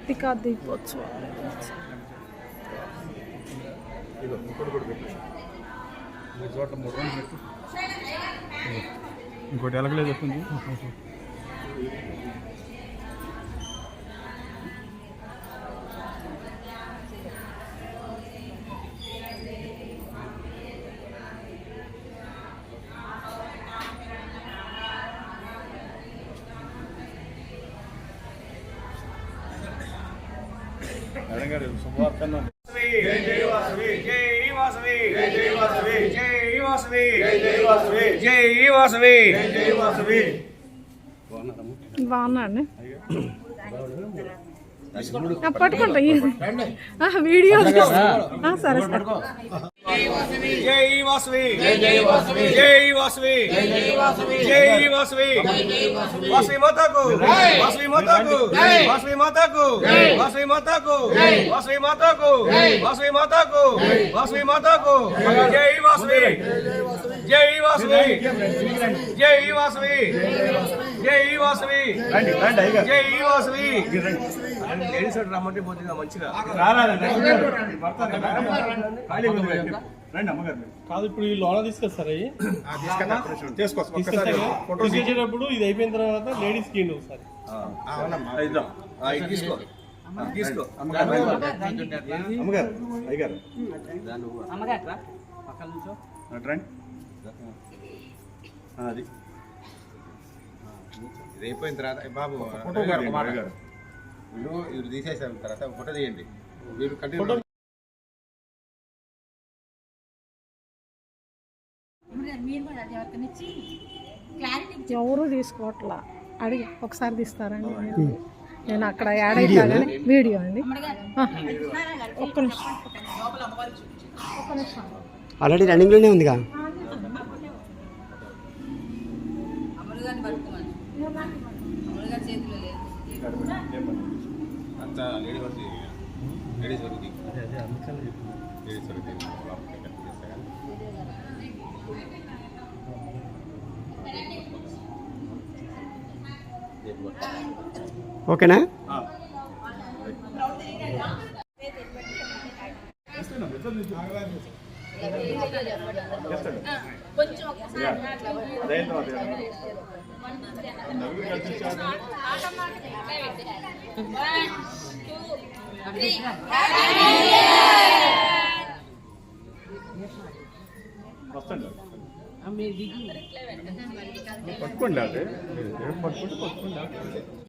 Karthika e దీపోత్సవం ఇంకోటి కూడా ఇంకోటి ఎలాగలేదు చెప్పింది. బాగున్నాండి ఆ, పట్టుకుంటా ఈ- ఆ, వీడియో ఆ, సరే సరే జై వాసవి. జై వాసవి. జై వాసవి. జై వాసవి. వాసవి. మాతాకు. వాసవి మాతాకు. వాసవి మాతాకు. వాసవి మాతాకు. వాసవి మాతాకు. వాసవి మాతాకు. వాసవి మాతాకు. జై వాసవి. జై వాసవి. జై వాసవి. జై వాసవి. రండి రండి అయ్యగారు. జై వాసవి. లేడీస్ రమ్మంటే పోతుంది మంచిగా. రండి. రండి అమ్మగారు. కాదు ఇప్పుడు ఈ లోన తీసుకొస్తారా తీసుకొచ్చేటప్పుడు ఇది అయిపోయిన తర్వాత లేడీస్కి ఒకసారి. తీసుకో. తీసుకో. అమ్మగారు. అమ్మగారు రండి. ఆ, అది. ఇది అయిపోయిన తర్వాత బాబు ఫోటో గారు. వీళ్ళు వీళ్ళు తీసేసిన తర్వాత ఫోటో తీయండి. వీళ్ళు కంటిన్యూ ఎవరు తీసుకోవట్లా? అడిగి ఒకసారి తీస్తారండి మీరు? నేను అక్కడ యాడ్ అయితా కానీ వీడియో అండి. ఒక్క నిమిషం. ఒక్క నిమిషం. ఆల్రెడీ రన్నింగ్లోనే ఉందిగా? అంతా లేడీ వరకు లేడీస్ వరకు లేడీస్ వరకు ఓకేనా. కొంచెం పట్టుకోండి అదే పట్టుకుంటే పట్టుకోండి